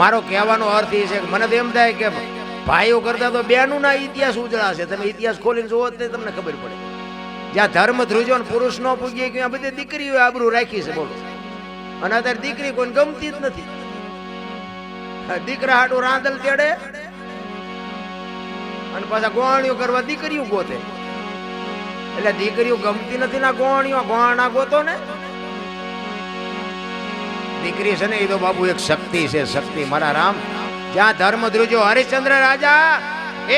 મારો કહેવાનો અર્થ એ છે મને તો એમ થાય કે ભાઈઓ કરતા તો બેનું ના ઇતિહાસ ઉજળાશે. તમે ઇતિહાસ ખોલીને જુઓ તો તમને ખબર પડે. જ્યાં ધર્મ ધ્રુજો પુરુષ નો પૂગીએ કે બધી દીકરીઓ આબરૂ રાખી છે, બોલો. અને અત્યારે દીકરી કોઈ ગમતી જ નથી. દીકરા હાડું રાંદલ તેડે અને પાછા ગોવાણીઓ કરવા દીકરીઓ ગોતે. એટલે દીકરીઓ ગમતી નથી ના ગોવાણીઓ ગોવાણા ગોતો ને દીકરી છે ને, એ તો બાબુ એક શક્તિ છે, શક્તિ મારા રામ. જ્યાં ધર્મ ધ્રુજો હરિશ્ચંદ્ર રાજા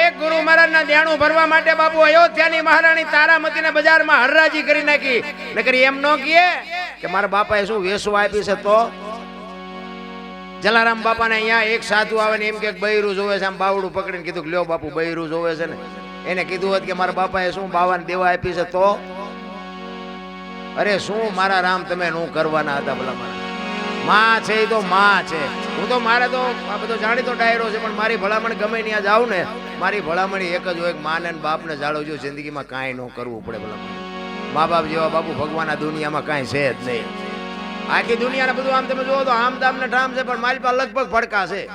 એક ગુરુ મહારાજના દેણું ભરવા માટે બાબુ અયોધ્યાની મહારાણી તારામતીને બજારમાં હરરાજી કરી નાખી. નકરી એમ ન કીએ કે મારા બાપાએ શું વેસવા આપી છે તો? જલારામ બાપાને અહીંયા એક સાધુ આવે ને એમ કે બૈરું જોવે છે, આમ બાવડું પકડીને કીધું કે લ્યો બાપુ, બૈરું જોવે છે ને. એને કીધું હોત કે મારા બાપાએ શું બાવાને દેવા આપી છે તો? અરે શું મારા રામ, તમે નું કરવાના હતા ભલા મારા માં છે એ તો માં છે. હું તો મારે તો, આ બધો જાણીતો ડાયરો છે, પણ મારી ભલામણ ગમે ત્યાં જાઉં ને, મારી ભલામણ એક જ હોય માને ને બાપને જાળવજો, જિંદગીમાં કાંઈ ન કરવું પડે ભલામણ. મા બાપ જેવા બાપુ ભગવાન આ દુનિયામાં કાંઈ છે જ નહીં. આખી દુનિયાને બધું આમ તમે જુઓ તો આમ દામ ને ઠામ છે, પણ મારી પાસે લગભગ ફડકા છે.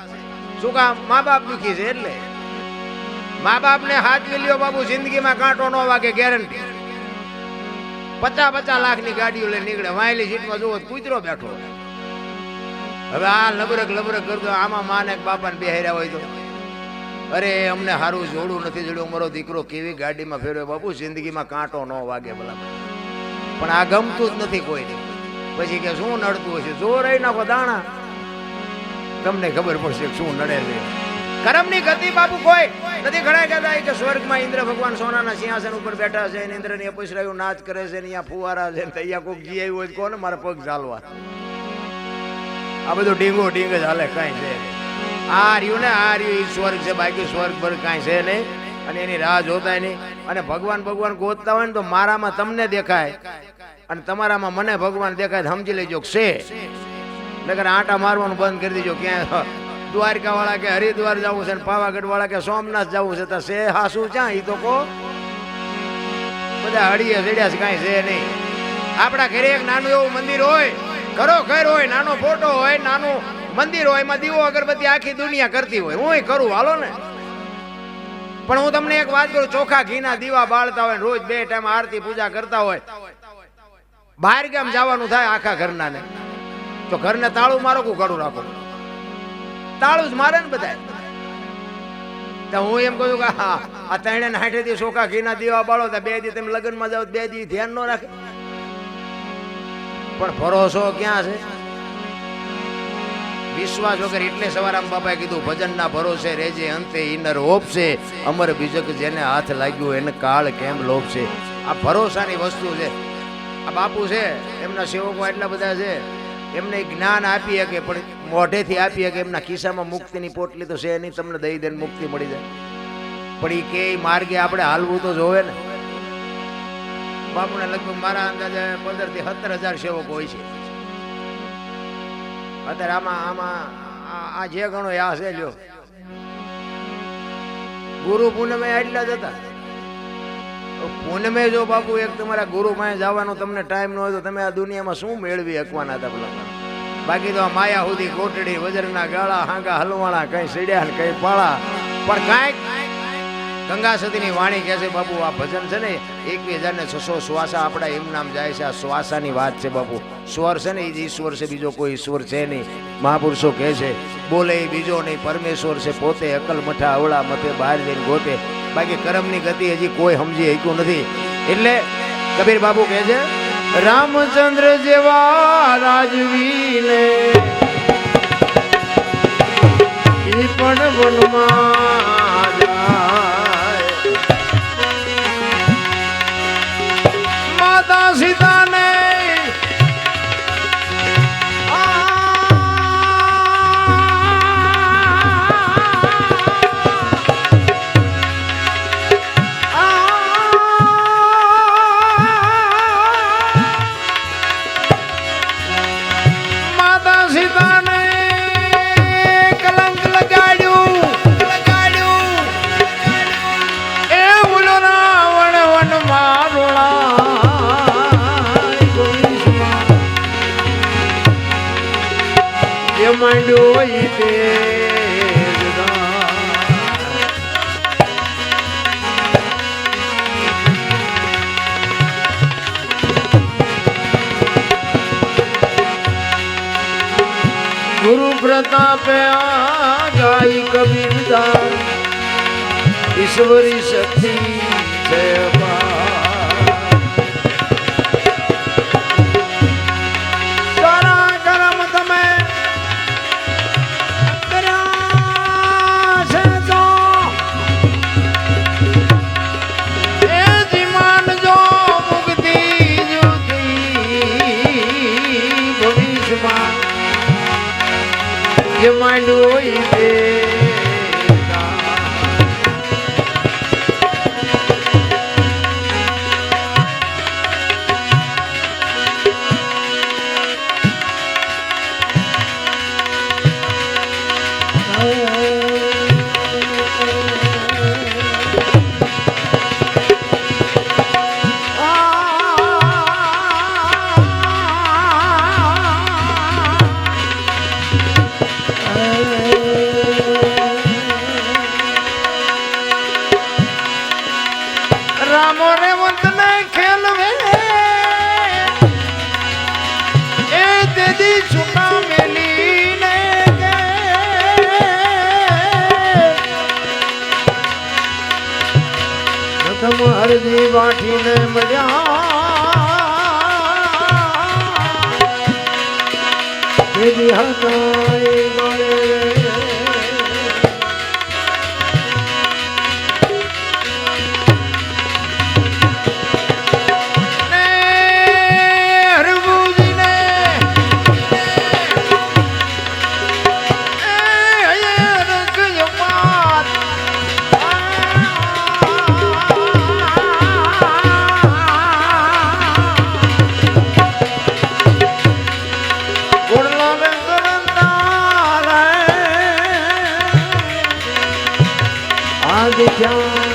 શું કામ? મા બાપ દુખી છે એટલે. મા બાપ ને હાથ લ્યો બાબુ જિંદગીમાં કાંટો ન વાગે ગેરંટી પચાસ પચાસ લાખની ગાડીઓ લઈને નીકળે. વાયલી સીટમાં જુઓ કૂતરો બેઠો. હવે આ લબરક લબરક કરતો આમાં માને કે બાપાને બેહાર્યા હોય તો. અરે, અમને સારું જોડું નથી જોડ્યું મારો દીકરો કેવી ગાડીમાં ફેરવ્યો? બાપુ, જિંદગીમાં કાંટો ન વાગે ભલા પણ આ ગમતું જ નથી કોઈને પછી કે શું નડતું હશે? જો રહી નાખો દાણા. તમને ખબર પડશે શું નડે છે. કરમની ગતિ બાપુ કોઈ. નથી ઘણા કહેતા કે સ્વર્ગમાં ઇન્દ્ર ભગવાન સોનાના સિંહાસન ઉપર બેઠા છે ને ઇન્દ્રની અપસરાયું નાચ કરે છે ને અહીંયા ફુવારા છે ને અહીંયા કોઈક જી આવ્યું હોય કોને મારા પગ ચાલવા આ બધું ડીંગો ડીંગ જ હાલે, કાંઈ છે. આ રહ્યું ને, આ રહ્યું સ્વર્ગ છે, બાકી સ્વર્ગ પર કાંઈ છે નહીં. અને એની રાહ જોતા નહીં. અને ભગવાન ભગવાન ગોતતા હોય ને તો મારામાં તમને દેખાય. અને તમારામાં મને ભગવાન દેખાય સમજી લેજો કે છે. નગર આંટા મારવાનું બંધ કરી દેજો ક્યાં દ્વારકા વાળા કે હરિદ્વાર જવું છે પાવાગઢ વાળા કે સોમનાથ જવું છે તો સે હાસુ ક્યાં? ઈ તો કહો. બધા હળીએ ચડ્યા છે, કાંઈ છે નહીં. આપણા ઘરે એક નાનું એવું મંદિર હોય. ઘરો ઘર હોય, નાનો ફોટો હોય, નાનું મંદિર હોય, એમાં દીવો અગરબત્તી આખી દુનિયા કરતી હોય. હું કરું, હાલો ને. પણ હું તમને એક વાત કરું, ચોખા ઘીના દીવા બાળતા હોય રોજ બે ટાઈમ આરતી પૂજા કરતા હોય. બહાર ગામ જવાનું થાય આખા ઘરના ને તો ઘરને તાળું મારો કું કરું રાખો? તાળું જ મારે ને બધા તો હું એમ કહું કે હા, આ ત્રણે હાઠેથી ચોખા ઘીના દીવા બાળો બે દી તમે લગ્નમાં જાઓ બે દી ધ્યાન ન રાખે. પણ ભરોસો ક્યાં છે? વિશ્વાસ વગર એટલે સવારામ બાપાએ કીધું, ભજનના ભરોસે રેજે અંતે ઇનર ઓપશે અમર બીજક જેને હાથ લાગ્યું એને કાળ કેમ લોપશે આ ભરોસાની વસ્તુ છે. આ બાપુ છે, એમના સેવકો એટલા બધા છે, એમને જ્ઞાન આપી શકે, પણ મોઢેથી આપી શકે, એમના ખિસ્સામાં મુક્તિની પોટલી તો છે નહીં, તમને દઈ દઈને મુક્તિ મળી જાય. પણ એ કે માર્ગે આપણે હાલવું તો જોવે ને. બાપુને લગભગ મારા અંદાજે પંદરથી સત્તર હજાર સેવકો હોય છે. અત્યારે આમાં આમાં, આ- જે ગણો એ છે લ્યો. ગુરુ પૂનમે એટલા જ હતા. પૂનમે જો બાપુ એક તમારા ગુરુ પાસે જવાનો તમને ટાઈમ ન હોય તો તમે આ દુનિયામાં શું મેળવી શકવાના હતા પેલા બાકી તો આ માયા સુધી કોટડી વજરના ગાળા, હાંગા, હલવાણા, કઈ સીડ્યા કઈ પાળા. પણ કાંઈક ગંગા સતીની વાણી કહે છે, બાપુ, આ ભજન છે ને, એકવીસ હજાર ને છસો શ્વાસા આપણા એમ નામ જાય છે, આ શ્વાસાની વાત છે, બાપુ. સ્વર છે ને, એ ઈશ્વર છે, બીજો કોઈ ઈશ્વર છે નહીં. મહાપુરુષો કહે છે, બોલે બીજો નહીં, પરમેશ્વર છે, પોતે અકલ મઠા અવળા મતે બહાર જઈને ગોતે. બાકી કરમની ગતિ હજી કોઈ સમજી શક્યું નથી. એટલે કબીર બાબુ કહે છે, રામચંદ્ર જેવા રાજવીને પણ વનમાં માતા સીતાને ડોઈ તે ગુરુ પ્રતાપે આ ગાય કબીરદાર ઈશ્વરી શક્તિ જય કાળજી વાઠીને મળ્યા. હનાય Jai Jai.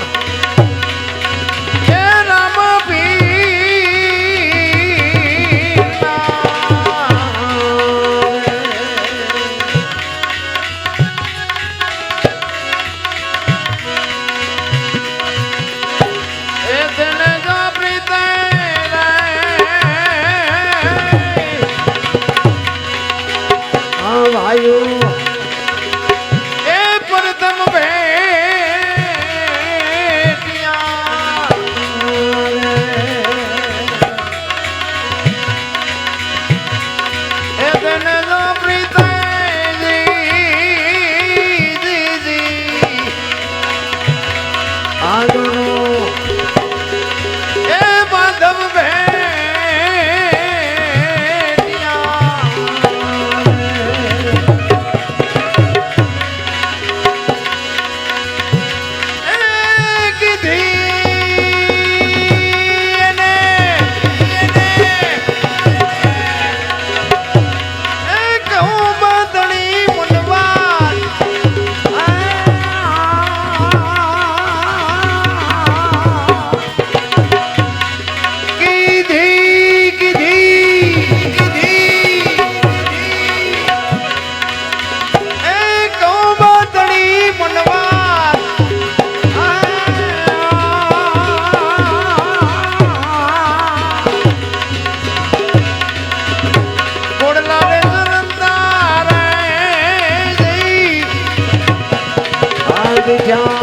जान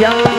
যাও